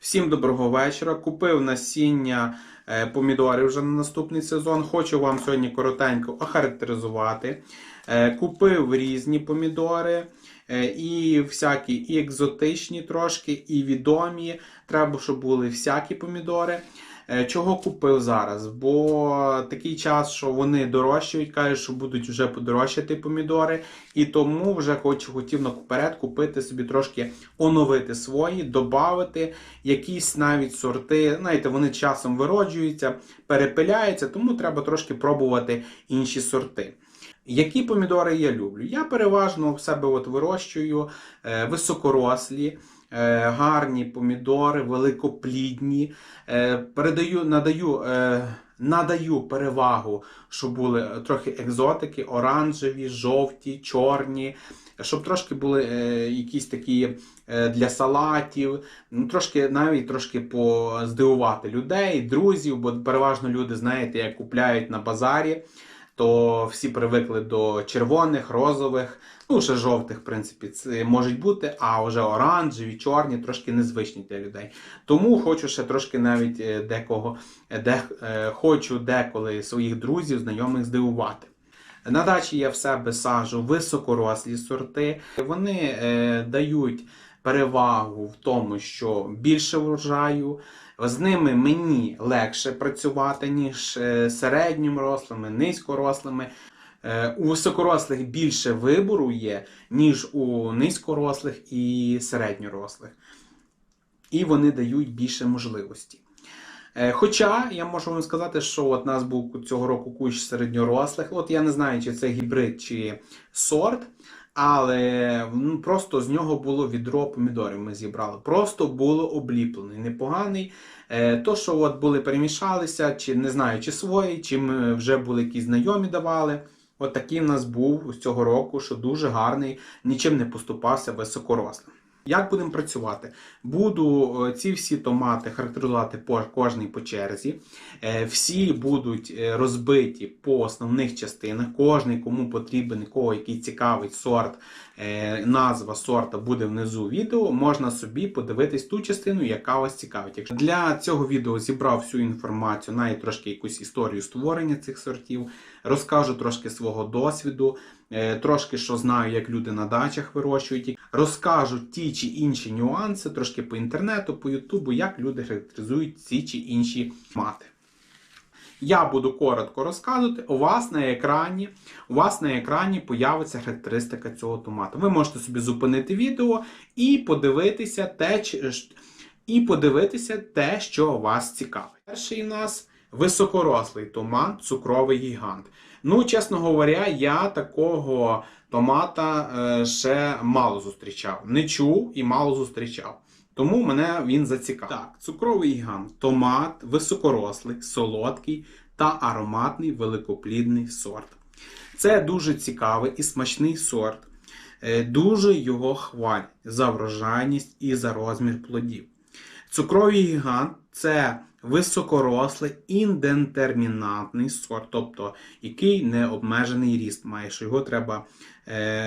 Всім доброго вечора. Купив насіння е, помідорів вже на наступний сезон. Хочу вам сьогодні коротенько охарактеризувати. Е, Купив різні помідори. е, І всякі і екзотичні трошки, і відомі. Треба, щоб були всякі помідори. Е, Чого купив зараз? Бо такий час, що вони дорожчають, кажуть, що будуть вже подорожчати помідори. І тому вже хочу хотів наперед купити собі трошки оновити свої, додати якісь навіть сорти. Знаєте, вони часом вироджуються, перепиляються, тому треба трошки пробувати інші сорти. Які помідори я люблю? Я переважно в себе от вирощую е, високорослі, гарні помідори, великоплідні. Е, передаю, надаю, е, надаю перевагу, щоб були трохи екзотики, оранжеві, жовті, чорні, щоб трошки були е, якісь такі е, для салатів, ну, трошки навіть трошки поздивувати людей, друзів, бо переважно люди, знаєте, як купляють на базарі то всі привикли до червоних, розових, ну ще жовтих, в принципі, це можуть бути, а вже оранжеві, чорні, трошки незвичні для людей. Тому хочу ще трошки навіть е, декого, де, е, хочу деколи своїх друзів, знайомих здивувати. На дачі я в себе саджу високорослі сорти. Вони е, дають перевагу в тому, що більше врожаю. З ними мені легше працювати, ніж е, середньорослими, низькорослими. Е, У високорослих більше вибору є, ніж у низькорослих і середньорослих. І вони дають більше можливості. Е, Хоча я можу вам сказати, що от нас був цього року кущ середньорослих. От я не знаю, чи це гібрид чи сорт, але ну, просто з нього було відро помідорів. Ми зібрали. Просто було обліплений, непоганий. Е, То, що от були перемішалися, чи не знаю, чи свої, чи ми вже були якісь знайомі давали. От такий в нас був з цього року, що дуже гарний, нічим не поступався високорослим. Як будемо працювати? Буду е, ці всі томати характеризувати по кожній по черзі. Е, Всі будуть е, розбиті по основних частинах. Кожний, кому потрібен, кого який цікавий сорт, назва сорта буде внизу відео. Можна собі подивитись ту частину, яка вас цікавить. Якщо для цього відео зібрав всю інформацію, навіть трошки якусь історію створення цих сортів, розкажу трошки свого досвіду. Трошки що знаю, як люди на дачах вирощують, їх. розкажу ті чи інші нюанси, трошки по інтернету, по Ютубу, як люди характеризують ці чи інші мати. Я буду коротко розказувати. У вас на екрані, у вас на екрані появиться характеристика цього томату. Ви можете собі зупинити відео і подивитися те, і подивитися те, що вас цікавить. Перший у нас високорослий томат, цукровий гігант. Ну, чесно говоря, я такого томата е, ще мало зустрічав. Не чув і мало зустрічав. Тому мене він зацікавив. Так, цукровий гігант, томат, високорослий, солодкий та ароматний великоплідний сорт. Це дуже цікавий і смачний сорт. Е, Дуже його хвалять за врожайність і за розмір плодів. Цукровий гігант це високорослий індетермінантний сорт, тобто який не обмежений ріст має, що його треба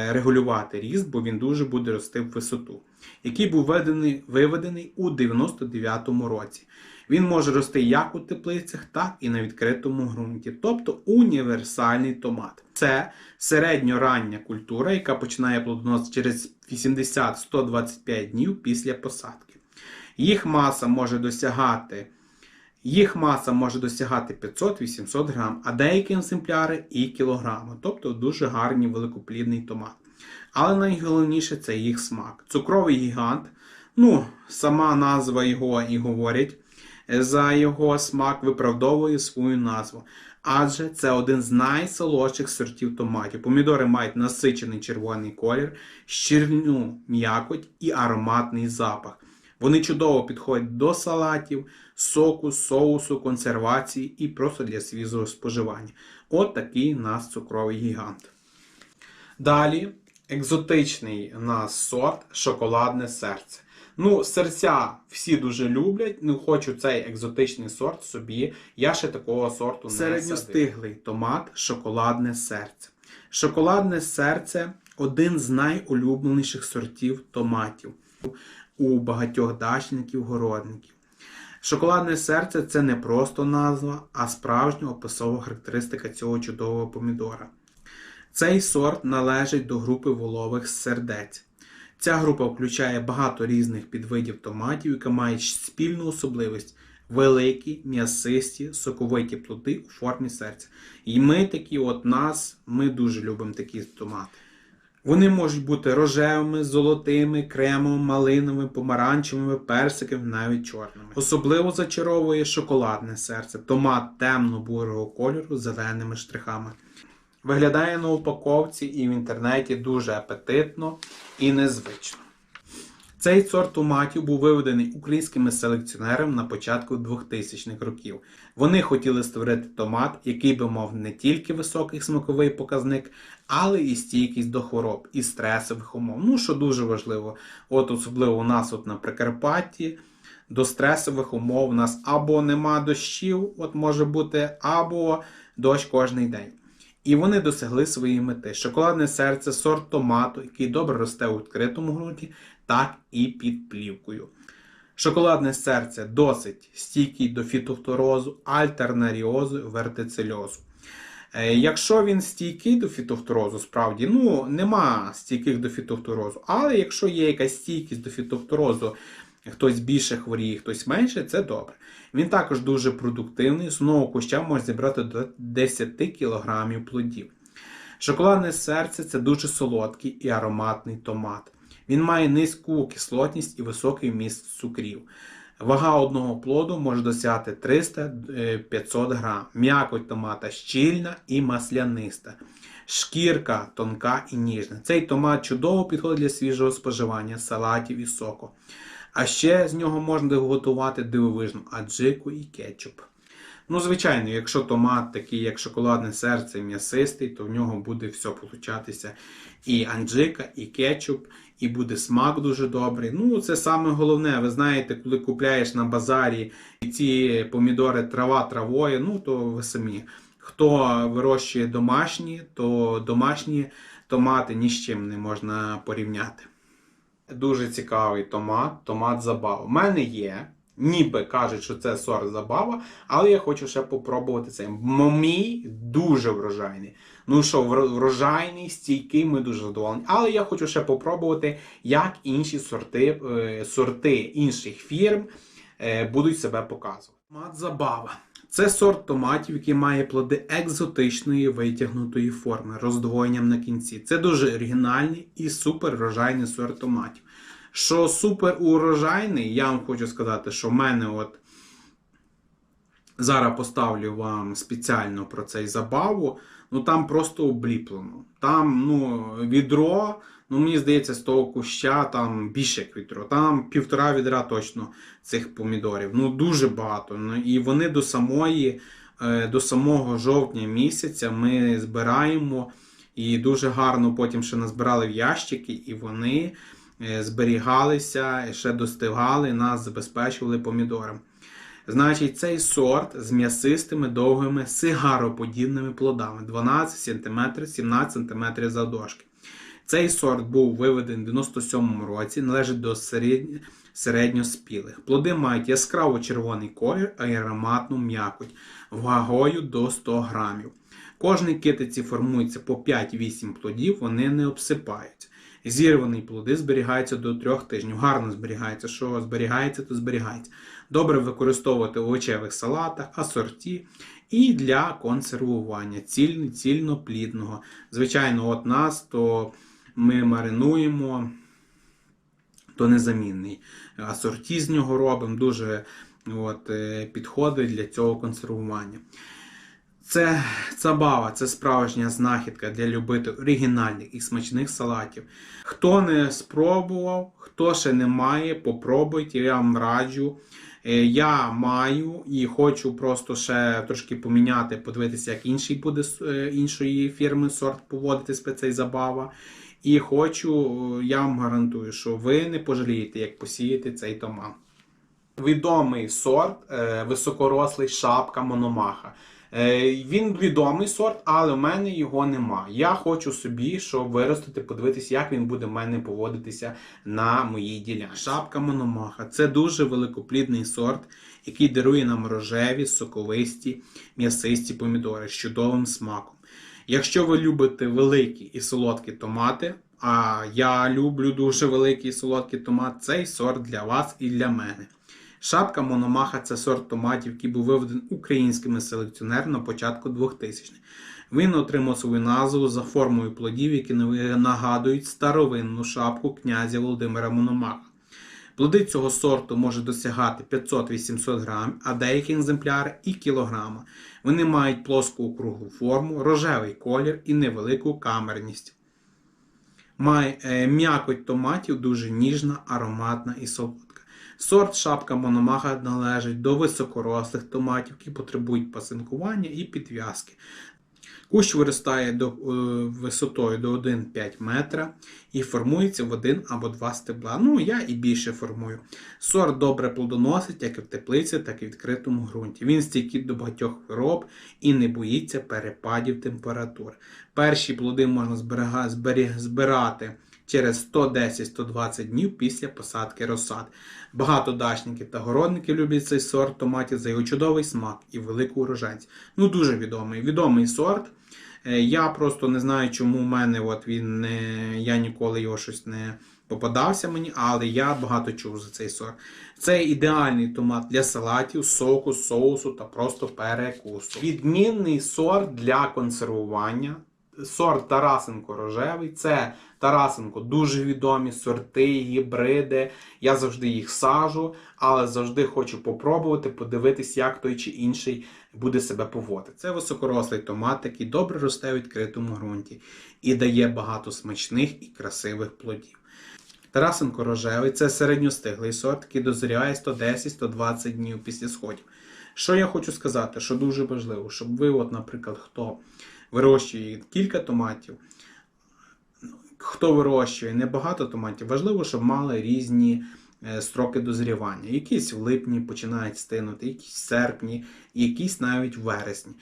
регулювати ріст, бо він дуже буде рости в висоту, який був введений, виведений у 99-му році. Він може рости як у теплицях, так і на відкритому ґрунті, тобто універсальний томат. Це середньорання культура, яка починає плодоносити через 80-125 днів після посадки. Їх маса може досягати їх маса може досягати 500-800 грам, а деякі екземпляри і кілограми, тобто дуже гарний великоплідний томат. Але найголовніше це їх смак. Цукровий гігант, ну, сама назва його і говорить, е, за його смак виправдовує свою назву. Адже це один з найсолодших сортів томатів. Помідори мають насичений червоний колір, щільну м'якоть і ароматний запах. Вони чудово підходять до салатів, соку, соусу, консервації і просто для свіжого споживання. От такий у нас цукровий гігант. Далі екзотичний у нас сорт шоколадне серце. Ну, серця всі дуже люблять. Ну, хочу цей екзотичний сорт собі. Я ще такого сорту не Середньостиглий томат шоколадне серце. Шоколадне серце один з найулюбленіших сортів томатів. у багатьох дачників, городників. Шоколадне серце це не просто назва, а справжня описова характеристика цього чудового помідора. Цей сорт належить до групи волових сердець. Ця група включає багато різних підвидів томатів, які мають спільну особливість великі, м'ясисті, соковиті плоди у формі серця. І ми такі, от нас, ми дуже любимо такі томати. Вони можуть бути рожевими, золотими, кремовими, малиновими, помаранчевими, персиками, навіть чорними. Особливо зачаровує шоколадне серце, томат темно-бурого кольору з зеленими штрихами. Виглядає на упаковці і в інтернеті дуже апетитно і незвично. Цей сорт томатів був виведений українськими селекціонерами на початку 2000-х років. Вони хотіли створити томат, який би мав не тільки високий смаковий показник, але і стійкість до хвороб і стресових умов. Ну, що дуже важливо, от особливо у нас от на Прикарпатті. До стресових умов у нас або нема дощів, от може бути, або дощ кожний день. І вони досягли своєї мети. Шоколадне серце, сорт томату, який добре росте у відкритому ґрунті, так і під плівкою. Шоколадне серце досить стійкий до фітофторозу, альтернаріозу, вертицельозу. Е, Якщо він стійкий до фітофторозу, справді, ну, нема стійких до фітофторозу, але якщо є якась стійкість до фітофторозу, хтось більше хворіє, хтось менше, це добре. Він також дуже продуктивний, з одного куща може зібрати до 10 кг плодів. Шоколадне серце це дуже солодкий і ароматний томат. Він має низьку кислотність і високий вміст цукрів. Вага одного плоду може досягати 300-500 грам. М'якоть томата щільна і масляниста. Шкірка тонка і ніжна. Цей томат чудово підходить для свіжого споживання, салатів і соку. А ще з нього можна готувати дивовижну аджику і кетчуп. Ну, звичайно, якщо томат такий, як шоколадне серце, м'ясистий, то в нього буде все получатися і анджика, і кетчуп, і буде смак дуже добрий. Ну, це саме головне. Ви знаєте, коли купляєш на базарі ці помідори трава травою, ну то ви самі. Хто вирощує домашні, то домашні томати ні з чим не можна порівняти. Дуже цікавий томат, томат забава. У мене є. Ніби кажуть, що це сорт забава, але я хочу ще попробувати цей. Мій дуже врожайний. Ну що, врожайний, стійкий, ми дуже задоволені. Але я хочу ще попробувати, як інші сорти, е, сорти інших фірм е, будуть себе показувати. Томат забава. Це сорт томатів, який має плоди екзотичної витягнутої форми, роздвоєнням на кінці. Це дуже оригінальний і супер врожайний сорт томатів. Що супер урожайний, я вам хочу сказати, що в мене от зараз поставлю вам спеціально про цей забаву. Ну там просто обліплено. Там ну, відро, ну мені здається, з того куща там більше як відро. Там півтора відра точно цих помідорів. Ну дуже багато. Ну, і вони до самої, е, до самого жовтня місяця ми збираємо. І дуже гарно потім ще назбирали в ящики, і вони зберігалися, ще достигали, нас забезпечували помідором. Значить, цей сорт з м'ясистими довгими сигароподібними плодами 12 см, 17 см завдовжки. Цей сорт був виведений в 97-му році, належить до середньо- середньоспілих. Плоди мають яскраво червоний колір, а ароматну м'якоть вагою до 100 грамів. Кожній китиці формується по 5-8 плодів, вони не обсипаються. Зірвані плоди зберігаються до 3 тижнів. Гарно зберігається. Що зберігається, то зберігається. Добре використовувати в овочевих салатах, асорті і для консервування ціль, цільноплідного. Звичайно, от нас то ми маринуємо, то незамінний. Асорті з нього робимо, дуже от, е, підходить для цього консервування. Це цабава, це справжня знахідка для любителів оригінальних і смачних салатів. Хто не спробував, хто ще не має, попробуйте, я вам раджу. Е, Я маю і хочу просто ще трошки поміняти, подивитися, як інший буде е, іншої фірми сорт поводитись при цей забава. І хочу, е, я вам гарантую, що ви не пожалієте, як посіяти цей томат. Відомий сорт високорослий шапка мономаха. Е, Він відомий сорт, але в мене його нема. Я хочу собі, щоб виростити, подивитися, як він буде в мене поводитися на моїй ділянці. Шапка Мономаха це дуже великоплідний сорт, який дарує нам рожеві, соковисті, м'ясисті помідори з чудовим смаком. Якщо ви любите великі і солодкі томати, а я люблю дуже великий і солодкий томат, цей сорт для вас і для мене. Шапка Мономаха це сорт томатів, який був виведений українськими селекціонерами на початку 2000-х. Він отримав свою назву за формою плодів, які нагадують старовинну шапку князя Володимира Мономаха. Плоди цього сорту можуть досягати 500-800 грам, а деякі екземпляри і кілограма. Вони мають плоску округлу форму, рожевий колір і невелику камерність. Має е, м'якоть томатів дуже ніжна, ароматна і солодка. Сорт шапка Мономаха належить до високорослих томатів, які потребують пасинкування і підв'язки. Кущ виростає до, е, висотою до 1,5 метра і формується в один або два стебла. Ну, я і більше формую. Сорт добре плодоносить як в теплиці, так і в відкритому ґрунті. Він стійкий до багатьох хвороб і не боїться перепадів температур. Перші плоди можна зберега- збері- збирати через 110-120 днів після посадки розсад. Багато дачників та городників люблять цей сорт томатів за його чудовий смак і велику урожайність. Ну, дуже відомий. Відомий сорт. Е, Я просто не знаю, чому в мене от він не. Я ніколи його щось не попадався мені, але я багато чув за цей сорт. Це ідеальний томат для салатів, соку, соусу та просто перекусу. Відмінний сорт для консервування. Сорт Тарасенко рожевий. Це Тарасенко дуже відомі сорти, гібриди. Я завжди їх сажу, але завжди хочу попробувати, подивитись, як той чи інший буде себе поводити. Це високорослий томат, який добре росте у відкритому ґрунті і дає багато смачних і красивих плодів. Тарасенко рожевий це середньостиглий сорт, який дозріває 110-120 днів після сходів. Що я хочу сказати, що дуже важливо, щоб ви, от, наприклад, хто вирощує кілька томатів, хто вирощує небагато томатів, важливо, щоб мали різні е, строки дозрівання. Якісь в липні починають стинути, якісь в серпні, якісь навіть в вересні.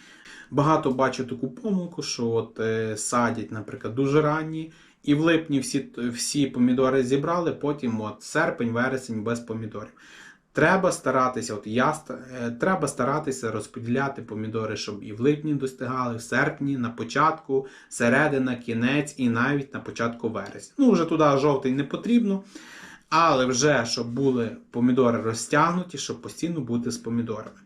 Багато бачу таку помилку, що от е, садять, наприклад, дуже ранні, і в липні всі, всі помідори зібрали, потім от серпень, вересень без помідорів. Треба старатися, от я е, треба старатися розподіляти помідори, щоб і в липні достигали, в серпні, на початку, середина, кінець і навіть на початку вересня. Ну, вже туди жовтий не потрібно, але вже щоб були помідори розтягнуті, щоб постійно бути з помідорами.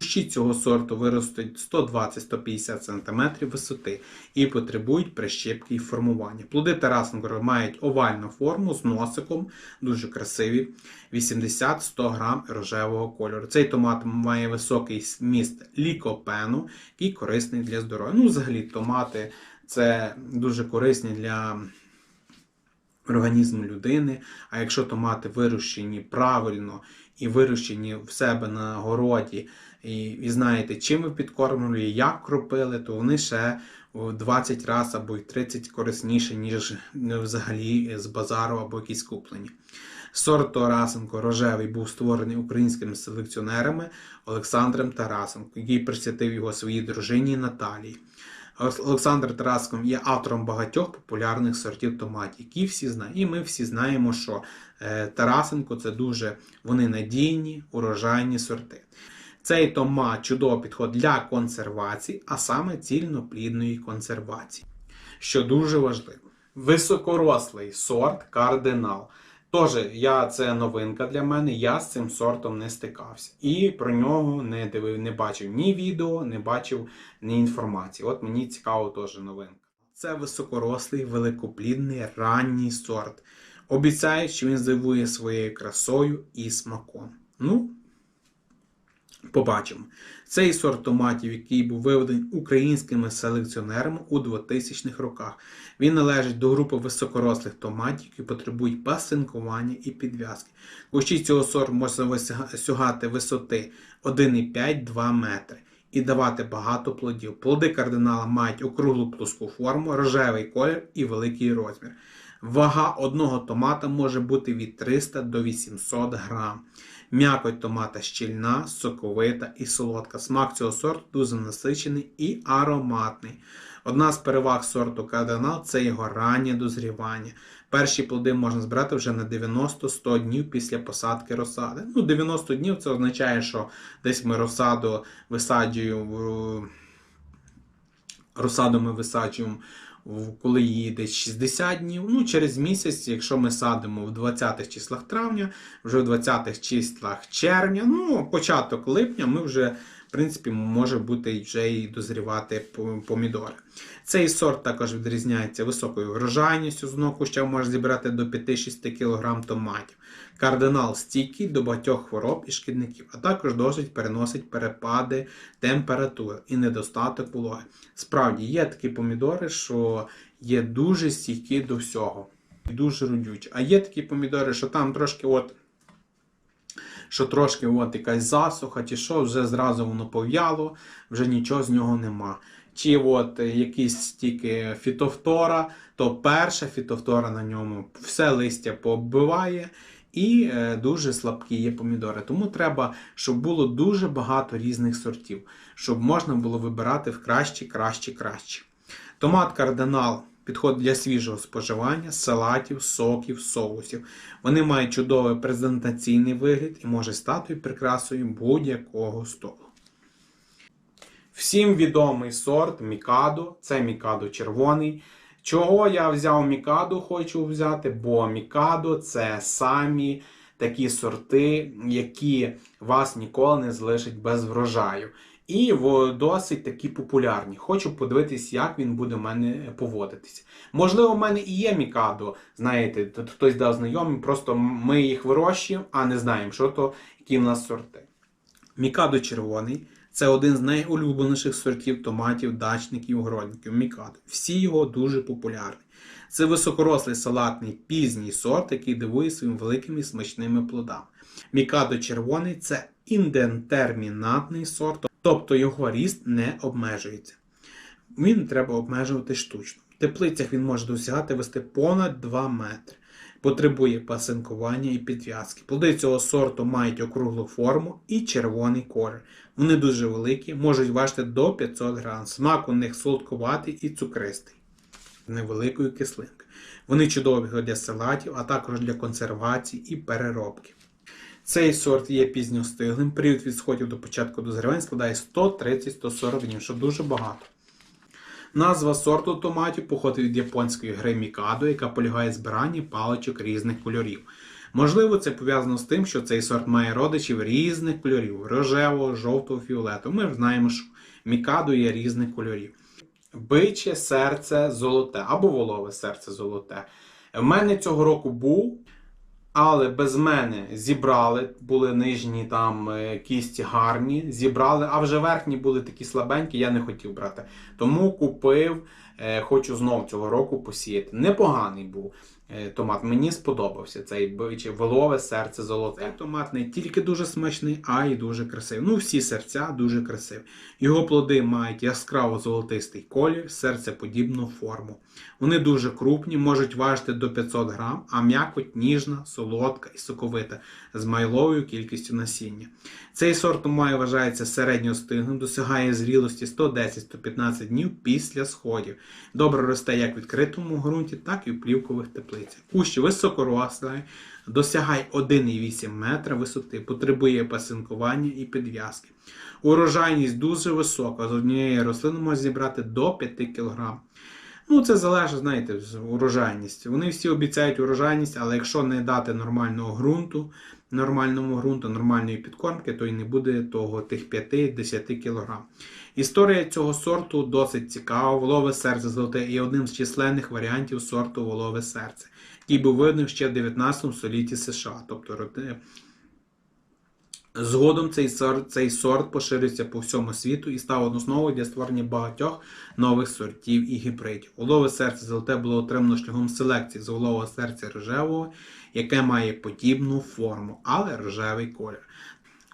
Кущі цього сорту виростуть 120-150 см висоти і потребують прищепки і формування. Плоди Тарасенко мають овальну форму з носиком, дуже красиві, 80-100 г рожевого кольору. Цей томат має високий вміст лікопену, який корисний для здоров'я. Ну, взагалі, томати це дуже корисні для організму людини. А якщо томати вирощені правильно і вирощені в себе на городі, і, і знаєте, чим ви підкормлювали, як кропили, то вони ще в 20 разів або й 30 корисніші, ніж е, взагалі з базару або якісь куплені. Сорт Тарасенко рожевий був створений українськими селекціонерами Олександром Тарасенко, який присвятив його своїй дружині Наталії. Олександр Тарасенко є автором багатьох популярних сортів томатів, які всі знають. І ми всі знаємо, що е, Тарасенко це дуже вони надійні, урожайні сорти. Цей томат чудово підходить для консервації, а саме цільноплідної консервації, що дуже важливо. Високорослий сорт кардинал. Тож, я це новинка для мене, я з цим сортом не стикався. І про нього не дивив, не бачив ні відео, не бачив ні інформації. От мені цікаво теж новинка. Це високорослий, великоплідний, ранній сорт. Обіцяю, що він здивує своєю красою і смаком. Ну, Побачимо. Цей сорт томатів, який був виведений українськими селекціонерами у 2000-х роках. Він належить до групи високорослих томатів, які потребують пасинкування і підв'язки. Кущі цього сорту можна сягати висоти 1,5-2 метри і давати багато плодів. Плоди кардинала мають округлу плоску форму, рожевий колір і великий розмір. Вага одного томата може бути від 300 до 800 грам. М'якоть томата щільна, соковита і солодка. Смак цього сорту дуже насичений і ароматний. Одна з переваг сорту кардинал це його раннє дозрівання. Перші плоди можна збирати вже на 90-100 днів після посадки розсади. Ну, 90 днів це означає, що десь ми розсаду висаджуємо в розсаду ми висаджуємо, коли її десь 60 днів. Ну, через місяць, якщо ми садимо в 20-х числах травня, вже в 20-х числах червня, ну, початок липня, ми вже, в принципі, може бути вже і дозрівати помідори. Цей сорт також відрізняється високою врожайністю. З одного куща може зібрати до 5-6 кг томатів. Кардинал стійкий до багатьох хвороб і шкідників, а також досить переносить перепади температури і недостаток вологи. Справді є такі помідори, що є дуже стійкі до всього, і дуже родючі. А є такі помідори, що там трошки от. Що трошки от якась засуха, чи що, вже зразу воно пов'яло, вже нічого з нього нема. Чи от якісь тільки фітофтора, то перша фітофтора на ньому все листя пооббиває, і е, дуже слабкі є помідори. Тому треба, щоб було дуже багато різних сортів, щоб можна було вибирати в кращі, кращі, кращі. Томат кардинал підходить для свіжого споживання, салатів, соків, соусів. Вони мають чудовий презентаційний вигляд і може стати прикрасою будь-якого столу. Всім відомий сорт Мікадо, це Мікадо червоний. Чого я взяв Мікадо, хочу взяти, бо Мікадо це самі такі сорти, які вас ніколи не залишать без врожаю. І досить такі популярні. Хочу подивитись, як він буде в мене поводитися. Можливо, в мене і є Мікадо, знаєте, хтось дав знайомий, просто ми їх вирощуємо, а не знаємо, що то, які в нас сорти. Мікадо червоний це один з найулюбленіших сортів томатів, дачників, городників. Мікадо. Всі його дуже популярні. Це високорослий салатний пізній сорт, який дивує своїми великими смачними плодами. Мікадо червоний це індентермінатний сорт, тобто його ріст не обмежується. Він треба обмежувати штучно. В теплицях він може досягати вести понад 2 метри. Потребує пасинкування і підв'язки. Плоди цього сорту мають округлу форму і червоний колір. Вони дуже великі, можуть важити до 500 грам. Смак у них солодкуватий і цукристий, невеликою кислинкою. Вони чудові для салатів, а також для консервації і переробки. Цей сорт є пізньостиглим. Період від сходів до початку дозрівання складає 130-140 днів, що дуже багато. Назва сорту томатів походить від японської гри Мікадо, яка полягає в збиранні паличок різних кольорів. Можливо, це пов'язано з тим, що цей сорт має родичів різних кольорів рожевого, жовтого, фіолетового. Ми знаємо, що Мікадо є різних кольорів. Биче серце золоте або волове серце золоте. В мене цього року був, але без мене зібрали, були нижні там е, кісті гарні, зібрали, а вже верхні були такі слабенькі, я не хотів брати. Тому купив, е, хочу знов цього року посіяти. Непоганий був томат. Мені сподобався цей биче волове серце золоте. Цей томат не тільки дуже смачний, а й дуже красивий. Ну, всі серця дуже красиві. Його плоди мають яскраво золотистий колір, серцеподібну форму. Вони дуже крупні, можуть важити до 500 грам, а м'якоть ніжна, солодка і соковита з майловою кількістю насіння. Цей сорт має вважається середньостиглим, досягає зрілості 110-115 днів після сходів. Добре росте як в відкритому ґрунті, так і в плівкових теплицях. Кущ високорослий, досягає 1,8 метра висоти, потребує пасинкування і підв'язки. Урожайність дуже висока, з однієї рослини можна зібрати до 5 кг. Ну, це залежить, знаєте, з урожайності. Вони всі обіцяють урожайність, але якщо не дати нормального ґрунту, нормальному ґрунту, нормальної підкормки, то й не буде того тих 5-10 кг. Історія цього сорту досить цікава. Волове серце золоте є одним з численних варіантів сорту волове серце, який був видно ще в 19 столітті США. Тобто Згодом цей сорт, цей сорт поширився по всьому світу і став основою для створення багатьох нових сортів і гібридів. Волове серце золоте було отримано шляхом селекції з волового серця рожевого, яке має подібну форму, але рожевий колір.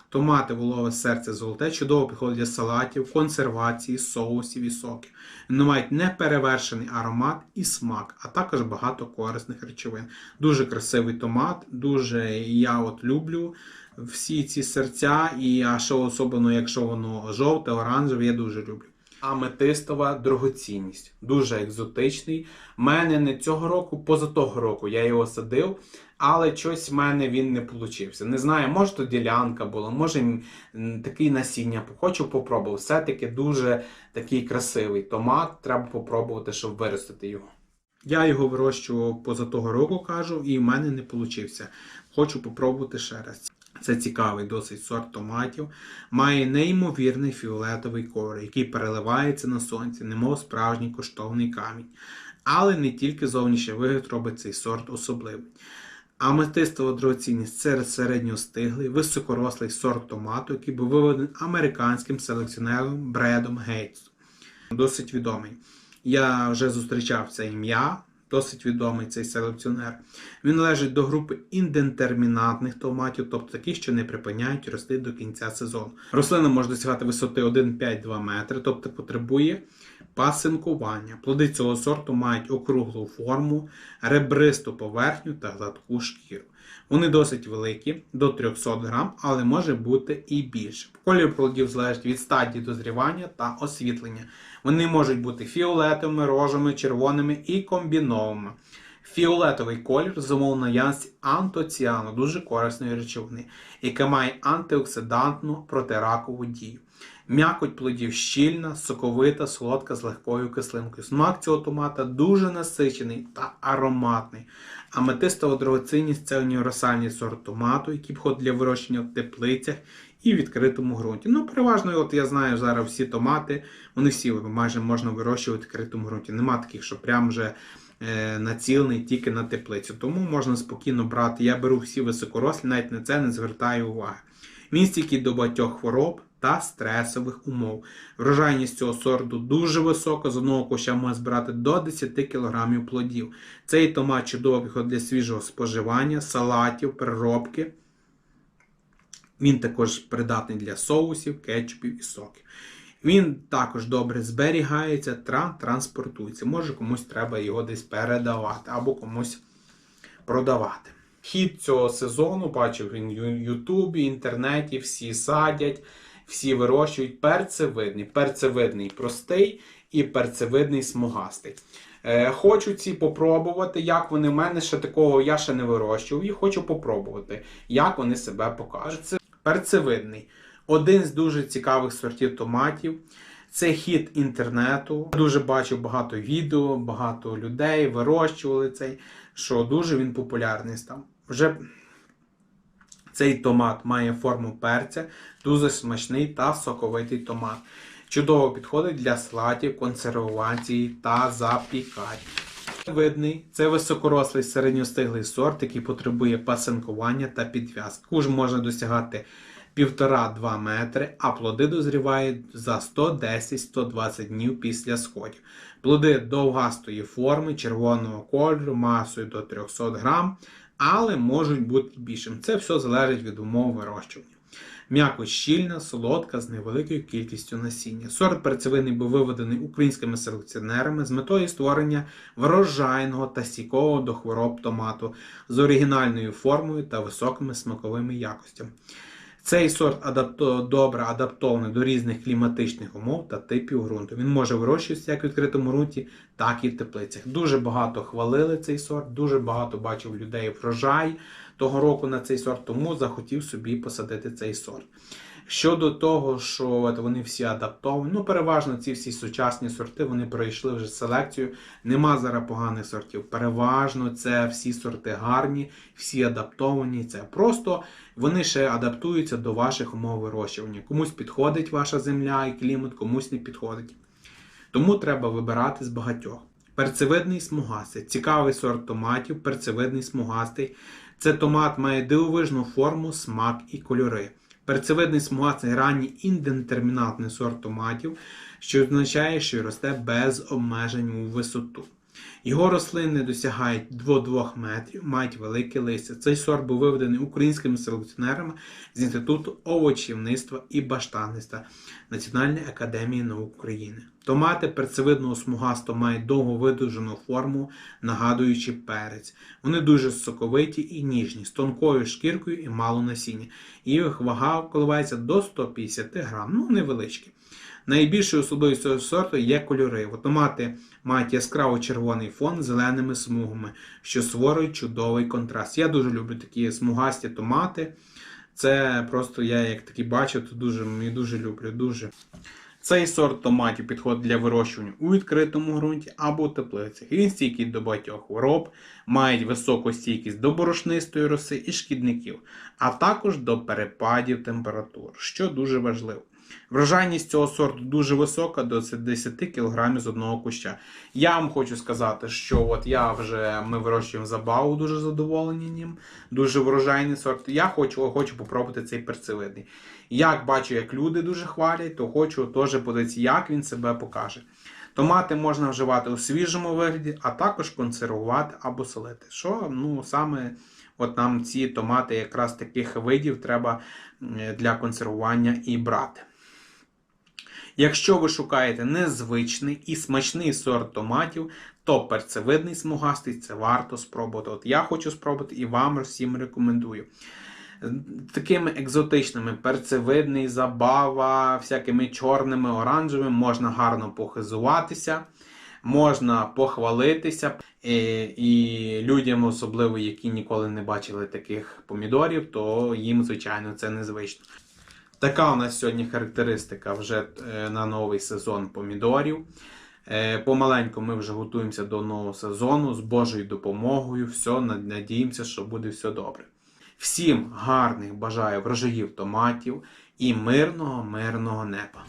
Томати, волове серце золоте чудово підходить для салатів, консервації, соусів і соків. Вони мають неперевершений аромат і смак, а також багато корисних речовин. Дуже красивий томат, дуже я от люблю всі ці серця, і а що особливо, якщо воно жовте, оранжеве, я дуже люблю. Аметистова дорогоцінність. Дуже екзотичний. Мене не цього року, поза того року я його садив, але щось в мене він не получився. Не знаю, може то ділянка була, може такий насіння. Хочу попробувати. Все-таки дуже такий красивий томат. Треба попробувати, щоб виростити його. Я його вирощував поза того року, кажу, і в мене не вийшло. Хочу попробувати ще раз. Це цікавий досить сорт томатів. Має неймовірний фіолетовий колір, який переливається на сонці, немов справжній коштовний камінь. Але не тільки зовнішній вигляд робить цей сорт особливий. Аметистова драгоцінність це середньостиглий, високорослий сорт томату, який був виведений американським селекціонером Бредом Гейтсом. Досить відомий. Я вже зустрічав це ім'я, досить відомий цей селекціонер. Він належить до групи індентермінатних томатів, тобто таких, що не припиняють рости до кінця сезону. Рослина може досягати висоти 1,5-2 метри, тобто потребує пасинкування. Плоди цього сорту мають округлу форму, ребристу поверхню та гладку шкіру. Вони досить великі, до 300 грам, але може бути і більше. Колір плодів залежить від стадії дозрівання та освітлення. Вони можуть бути фіолетовими, рожевими, червоними і комбінованими. Фіолетовий колір зумов наявності антоціану, дуже корисної речовини, яка має антиоксидантну протиракову дію. М'якоть плодів щільна, соковита, солодка з легкою кислинкою. Смак цього томата дуже насичений та ароматний. Аметистова дорогоцінність це універсальний сорт томату, який підходить для вирощення в теплицях і відкритому ґрунті. Ну, переважно, от я знаю зараз всі томати, вони всі майже можна вирощувати в відкритому ґрунті. Нема таких, що прям вже е, націлений тільки на теплицю. Тому можна спокійно брати. Я беру всі високорослі, навіть на це не звертаю уваги. Він стійкий до багатьох хвороб та стресових умов. Врожайність цього сорту дуже висока, з одного куща може збирати до 10 кг плодів. Цей томат чудово підходить для свіжого споживання, салатів, переробки. Він також придатний для соусів, кетчупів і соків. Він також добре зберігається транспортується. Може комусь треба його десь передавати або комусь продавати. Хід цього сезону бачив він в Ютубі, інтернеті, всі садять, всі вирощують перцевидний. Перцевидний простий і перцевидний смугастий. Е, хочу ці попробувати, як вони в мене ще такого я ще не вирощував, і хочу попробувати, як вони себе покажуть. Це перцевидний. Один з дуже цікавих сортів томатів. Це хід інтернету. Дуже бачив багато відео, багато людей вирощували цей, що дуже він популярний став. Вже цей томат має форму перця, дуже смачний та соковитий томат. Чудово підходить для салатів, консервації та запікань. Видний це високорослий середньостиглий сорт, який потребує пасинкування та підв'язки. Уж можна досягати 1,5-2 метри, а плоди дозрівають за 110-120 днів після сходів. Плоди довгастої форми, червоного кольору, масою до 300 грам, але можуть бути більшим. Це все залежить від умов вирощування. М'яко щільна, солодка, з невеликою кількістю насіння. Сорт перцевини був виведений українськими селекціонерами з метою створення врожайного та сікового до хвороб томату з оригінальною формою та високими смаковими якостями. Цей сорт адапто, добре адаптований до різних кліматичних умов та типів ґрунту. Він може вирощуватися як в відкритому ґрунті, так і в теплицях. Дуже багато хвалили цей сорт, дуже багато бачив людей врожай того року на цей сорт, тому захотів собі посадити цей сорт. Щодо того, що от вони всі адаптовані, ну переважно ці всі сучасні сорти вони пройшли вже селекцію. Нема зараз поганих сортів. Переважно це всі сорти гарні, всі адаптовані. Це просто вони ще адаптуються до ваших умов вирощування. Комусь підходить ваша земля і клімат, комусь не підходить. Тому треба вибирати з багатьох. Перцевидний смугастий. Цікавий сорт томатів, перцевидний смугастий. Це томат має дивовижну форму, смак і кольори. Перцевидний смугастий ранній індетермінатний сорт томатів, що означає, що росте без обмежень у висоту. Його рослини досягають до 2 метрів, мають велике листя. Цей сорт був виведений українськими селекціонерами з Інституту овочівництва і баштанництва Національної академії наук України. Томати перцевидного смугасто мають довго видовжену форму, нагадуючи перець. Вони дуже соковиті і ніжні, з тонкою шкіркою і мало насіння. Їх вага коливається до 150 грам, ну невеличкі. Найбільшою особливістю сорту є кольори. Томати мають яскраво червоний фон з зеленими смугами, що створюють чудовий контраст. Я дуже люблю такі смугасті томати. Це просто я як такі бачу, то дуже мені дуже люблю. Дуже. Цей сорт томатів підходить для вирощування у відкритому ґрунті або у теплицях. Він стійкий до багатьох хвороб, має високу стійкість до борошнистої роси і шкідників, а також до перепадів температур, що дуже важливо. Врожайність цього сорту дуже висока, до 10 кг з одного куща. Я вам хочу сказати, що от я вже ми вирощуємо забаву, дуже задоволені ним, дуже врожайний сорт. Я хочу, хочу попробувати цей перцевидний. Як бачу, як люди дуже хвалять, то хочу теж подивитися, як він себе покаже. Томати можна вживати у свіжому вигляді, а також консервувати або солити. Що ну саме от нам ці томати якраз таких видів треба для консервування і брати. Якщо ви шукаєте незвичний і смачний сорт томатів, то перцевидний смугастий це варто спробувати. От я хочу спробувати і вам всім рекомендую. Такими екзотичними перцевидний, забава, всякими чорними, оранжевими можна гарно похизуватися, можна похвалитися. І, і людям, особливо, які ніколи не бачили таких помідорів, то їм, звичайно, це незвично. Така у нас сьогодні характеристика вже е, на новий сезон помідорів. Е, Помаленьку ми вже готуємося до нового сезону з Божою допомогою. Все, надіємося, що буде все добре. Всім гарних бажаю врожаїв томатів і мирного, мирного неба.